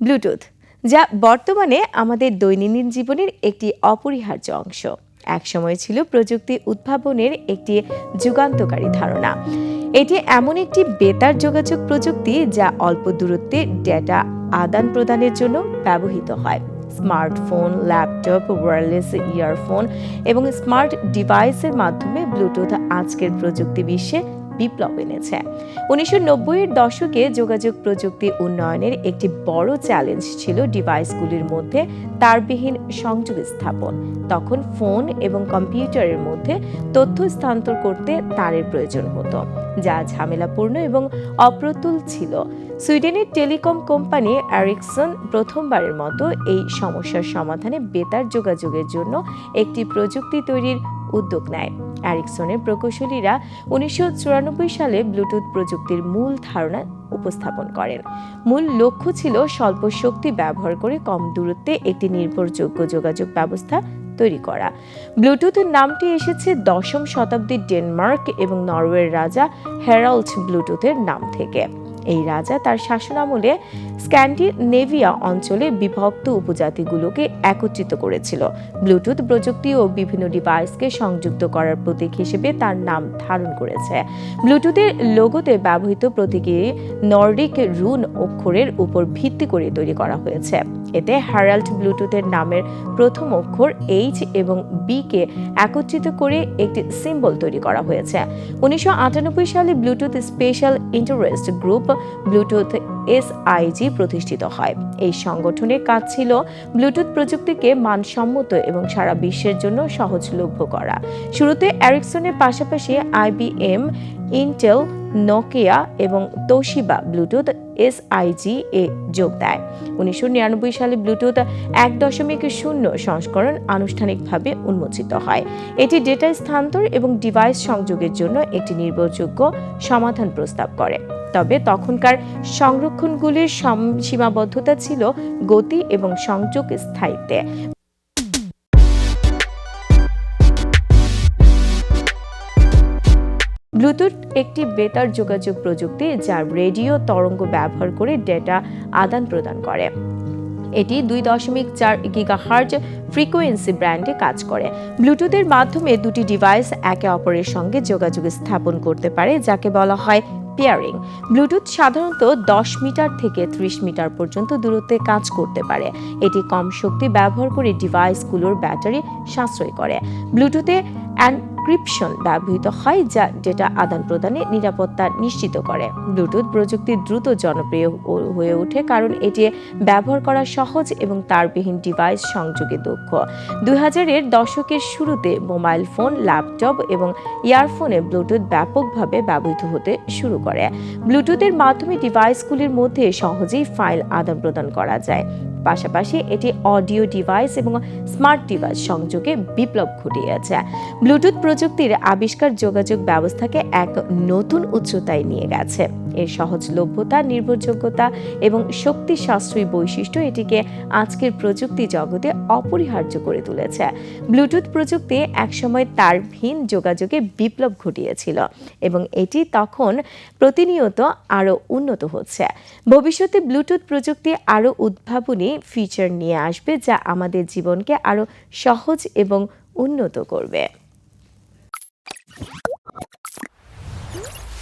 Bluetooth, যা বর্তমানে আমাদের দৈনন্দিন জীবনের একটি অপরিহার্য অংশ। একসময় ছিল প্রযুক্তি উদ্ভাবনের একটি যুগান্তকারী ধারণা। এটি এমন একটি বেতার যোগাযোগ প্রযুক্তি যা অল্প দূরত্বে ডেটা আদান প্রদানের জন্য ব্যবহৃত হয়। স্মার্টফোন, ল্যাপটপ, ওয়্যারলেস ইয়ারফোন এবং স্মার্ট ডিভাইসের মাধ্যমে ব্লুটুথ আজকের প্রযুক্তি বিশ্বে বিপ্লব এনেছে। উনিশশো এর দশকে যোগাযোগ প্রযুক্তি উন্নয়নের একটি বড় চ্যালেঞ্জ ছিল ডিভাইসগুলির মধ্যে তারবিহীন সংযোগ স্থাপন। তখন ফোন এবং কম্পিউটারের মধ্যে তথ্য স্থানান্তর করতে তারের প্রয়োজন হতো, যা ঝামেলাপূর্ণ এবং অপ্রতুল ছিল। সুইডেনের টেলিকম কোম্পানি অ্যারিকসন প্রথমবারের মতো এই সমস্যার সমাধানে বেতার যোগাযোগের জন্য একটি প্রযুক্তি তৈরির উদ্যোগ নেয়। অ্যারিকসনের প্রকৌশলীরা উনিশশো চুরানব্বই সালে ব্লুটুথ প্রযুক্তির মূল ধারণা উপস্থাপন করেন। মূল লক্ষ্য ছিল স্বল্প শক্তি ব্যবহার করে কম দূরত্বে একটি নির্ভরযোগ্য যোগাযোগ ব্যবস্থা তৈরি করা। ব্লুটুথ নামটি এসেছে দশম শতাব্দীর ডেনমার্ক এবং নরওয়ের রাজা হ্যারাল্ড ব্লুটুথের নাম থেকে। এই রাজা তার শাসনামলে স্ক্যান্ডিনেভিয়া অঞ্চলে বিভক্ত উপজাতিগুলোকে একত্রিত করেছিল। ব্লুটুথ প্রযুক্তি ও বিভিন্ন ডিভাইসকে সংযুক্ত করার প্রতীক হিসেবে তার নাম ধারণ করেছে। ব্লুটুথের লোগোতে ব্যবহৃত প্রতীকী নর্ডিক রুন অক্ষরের উপর ভিত্তি করে তৈরি করা হয়েছে। এতে হ্যারাল্ড ব্লুটুথের নামের প্রথম অক্ষর এইচ এবং বি কে একত্রিত করে একটি সিম্বল তৈরি করা হয়েছে। উনিশশো আটানব্বই সালে Bluetooth special interest group Bluetooth SIG প্রতিষ্ঠিত হয়। এই সংগঠনের কাজ ছিল ব্লুটুথ প্রযুক্তিকে মানসম্মত এবং সারা বিশ্বের জন্য সহজলভ্য করা। শুরুতে অ্যারিকসনের পাশাপাশি আইবিএম ইন্টেল নোকিয়া এবং তোশিবা ব্লুটুথ এস এসআইজি এ যোগ দেয়। উনিশশো নিরানব্বই সালে ব্লুটুথ এক দশমিক শূন্য সংস্করণ আনুষ্ঠানিকভাবে উন্মোচিত হয়। এটি ডেটা স্থানান্তর এবং ডিভাইস সংযোগের জন্য একটি নির্ভরযোগ্য সমাধান প্রস্তাব করে। তবে তখনকার সংরক্ষণগুলির সম- সীমাবদ্ধতা ছিল গতি এবং সংযোগ স্থায়িত্বে। ব্লুটুথ একটি বেতার যোগাযোগ প্রযুক্তি যা রেডিও তরঙ্গ ব্যবহার করে ডেটা আদান প্রদান করে। এটি দুই দশমিক চার গিগাহার্জ ফ্রিকোয়েন্সি ব্র্যান্ডে কাজ করে। ব্লুটুথের মাধ্যমে দুটি ডিভাইস একে অপরের সঙ্গে যোগাযোগ স্থাপন করতে পারে, যাকে বলা হয় পেয়ারিং ব্লুটুথ সাধারণত দশ মিটার থেকে ত্রিশ মিটার পর্যন্ত দূরত্বে কাজ করতে পারে। এটি কম শক্তি ব্যবহার করে ডিভাইসগুলোর ব্যাটারি সাশ্রয় করে। ব্লুটুথে এনক্রিপশন ব্যবহৃত হয় যা ডেটা আদান প্রদানে নিরাপত্তা নিশ্চিত করে। ব্লুটুথ প্রযুক্তি দ্রুত জনপ্রিয় হয়ে ওঠে কারণ এটি ব্যবহার করা সহজ এবং তারবিহীন ডিভাইস সংযোগে দক্ষ। দুই হাজারের দশকের শুরুতে মোবাইল ফোন ল্যাপটপ এবং ইয়ারফোনে ব্লুটুথ ব্যাপকভাবে ব্যবহৃত হতে শুরু করে। ব্লুটুথের মাধ্যমে ডিভাইসগুলির মধ্যে সহজেই ফাইল আদান প্রদান করা যায়। পাশাপাশি এটি অডিও ডিভাইস এবং স্মার্ট ডিভাইস সংযোগে বিপ্লব ঘটিয়েছে। ব্লুটুথ প্রযুক্তির আবিষ্কার যোগাযোগ ব্যবস্থাকে এক নতুন উচ্চতায় নিয়ে গেছে। এর সহজলভ্যতা নির্ভরযোগ্যতা এবং শক্তি সাশ্রয়ী বৈশিষ্ট্য এটিকে আজকের প্রযুক্তি জগতে অপরিহার্য করে তুলেছে। ব্লুটুথ প্রযুক্তি একসময় তারহীন যোগাযোগে বিপ্লব ঘটিয়েছিল এবং এটি তখন প্রতিনিয়ত আরও উন্নত হচ্ছে। ভবিষ্যতে ব্লুটুথ প্রযুক্তি আরও উদ্ভাবনী ফিচার নিয়ে আসবে যা আমাদের জীবনকে আরও সহজ এবং উন্নত করবে।